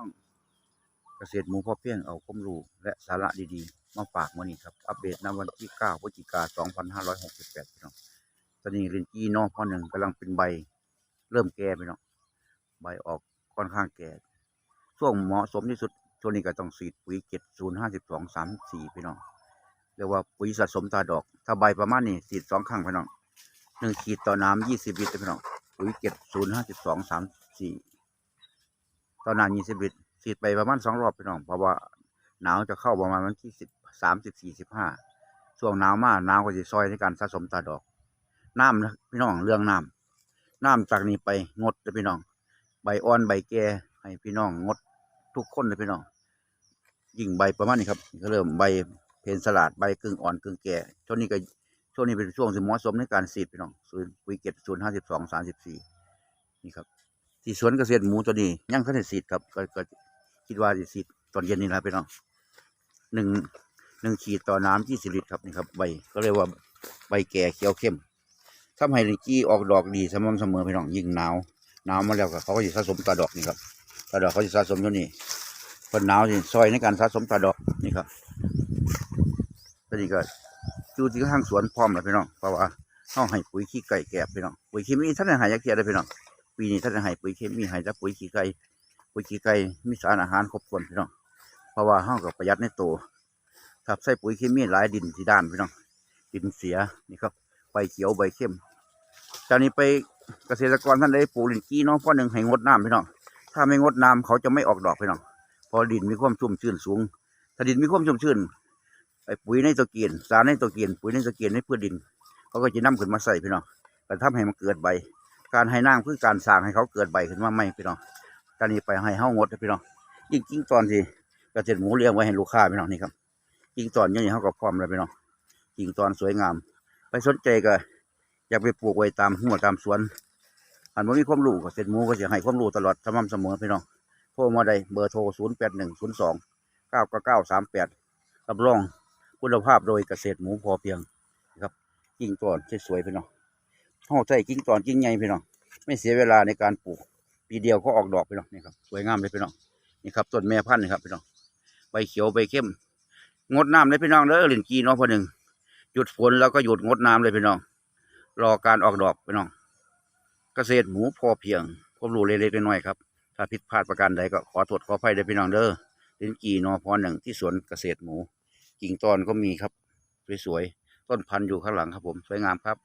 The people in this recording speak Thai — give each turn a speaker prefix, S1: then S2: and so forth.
S1: น้องเกษตรหมูพ่อเพียงเอาความรู้และสาระดีๆ มาฝากมื้อนี้ครับ อัปเดตณวันที่ 9พฤศจิกายน2568พี่น้องตอนนี้เรนจี้น้องพ่อหนึ่งกำลังเป็นใบ เริ่มแก่พี่น้องใบออกค่อนข้างแก่ช่วงเหมาะสมที่สุดช่วงนี้ก็ต้องสีดปุ๋ยเจ็ดศูนย์ห้าสิบสองสามสี่พี่น้องเรียกว่าปุ๋ยสะสมตาดอก ถ้าใบประมาณนี้สีดสองครั้งพี่น้องหนึ่งขีดต่อน้ำยี่สิบลิตรพี่น้องปุ๋ยเจ็ดศูนย์ห้าสิบสองสามสี่ ตอน้ำยี่สิบลิตรสีดไปประมาณสองรอบพี่น้องเพราะว่าหนาวจะเข้าประมาณวันที่สิบสามสิบสี่สิบห้าช่วงหนาวมากหนาวก็จะซอยในการสะสมตาดอกน้ำนะพี่น้องเรื่องน้ำน้ำจากนี้ไปงดเลยพี่น้อง ใบอ่อนใบแก่ให้พี่น้องงดทุกคนเลยพี่น้องยิ่งใบประมาณนี้ครับก็เริ่มใบเพนสลัดใบกึ่งอ่อนกึ่งแก่ช่วงนี้ก็ช่วงนี้เป็นช่วงที่เหมาะสมในการสีดพี่น้องศูนย์ปุ๋ยเก็ดศูนย์ห้าสิบสองสามสิบสี่นี่ครับ ที่สวนเกษตรหมูตัวนี้ยังเขาได้สีดครับก็ก็คิดว่าจะสีดตอนเย็นนี่แหละพี่น้องหนึ่งหนึ่งขีดต่อน้ำยี่สิบลิตรครับนี่ครับใบก็เรียกว่าใบแก่เขียวเข้มทำให้ลิกี้ออกดอกดีสม่ำเสมอพี่น้องยิ่งหนาวหนาวมาแล้วก็เขาก็จะสะสมตาดอกนี่ครับตาดอกเขาจะสะสมอยู่นี่พอหนาวนี่ซอยในการสะสมตาดอกนี่ครับตอนนี้ก็จูที่ข้างสวนพร้อมแล้วพี่น้องเพราะว่าเขาให้ปุ๋ยขี้ไก่แกบพี่น้องปุ๋ยเคมีท่านได้ใหายยาเกียได้พี่น้อง ปีนี้ท่านใหายปุ๋ยเคมีใหายแต่ปุ๋ยขี้ไก่ปุ๋ยขี้ไก่มีสารอาหารครบถ้วนพี่น้องเพราะว่าเขาก็ประหยัดในตัวถ้าใส่ปุ๋ยเคมีหลายดินที่ด้านพี่น้องดินเสียนี่ครับใบเขียวใบเข้มจากนี้ไปเกษตรกรท่านใดปลูกลินจี้เนาะเพราะหนึ่งให้งดน้ำพี่น้องถ้าไม่งดน้ำเขาจะไม่ออกดอกพี่น้องพอดินมีความชุ่มชื้นสูง ถ้าดินมีความชุ่มชื้นไอ้ปุ๋ยในตัวเกียนสารในตัวเกียนปุ๋ยในตัวเกียนในพืชดิน เขาก็จะนำขึ้นมาใส่พี่น้องแต่ทำให้มันเกิดใบ การให้น้ำคือการสร้างให้เขาเกิดใบขึ้นมาใหม่พี่น้องการนี้ไปให้เฮางดพี่น้องยิ่งกิ้งตอนที่เกษตรหมูเลี้ยงไว้ให้ลูกค้าพี่น้องนี่ครับกิ้งตอนยังนี้เขาก็พร้อมแล้วพี่น้องกิ้งตอนสวยงาม ไปสนใจก็อยากไปปลูกไว้ตามหัวตามสวนอันว่ามีความรู้ก็เสร็จหมูก็จะให้ความรู้ตลอดสม่ำเสมอพี่น้องโทรมาได้เบอร์โทร0 8 1 0 2 9 9 9 3 8รับรองคุณภาพโดยเกษตรหมูพอเพียงนะครับกิ่งตอนสวยๆพี่น้องห่อใสกิ่งตอนกิ่งใหญ่พี่น้อง ไม่เสียเวลาในการปลูก ปีเดียวก็ออกดอกพี่น้องนี่ครับสวยงามเลยพี่น้องนี่ครับต้นแม่พันธุ์นี่ครับพี่น้องใบเขียวใบเข้ม งดน้ำเลยพี่น้องเด้อลินกีเนาะพอหนึ่งหยุดฝนแล้วก็หยุดงดน้ำเลยพี่น้อง รอการออกดอกพี่น้อง เกษตรหมูพอเพียงความรู้เล็กๆน้อยๆครับถ้าผิดพลาดประการใดก็ขอโทษขออภัยด้วยพี่น้องเด้อลินกีนอพอหนึ่งที่สวนเกษตรหมูกิ่งตอนก็มีครับสวยๆต้นพันธุ์อยู่ข้างหลังครับผมสวยงามครับ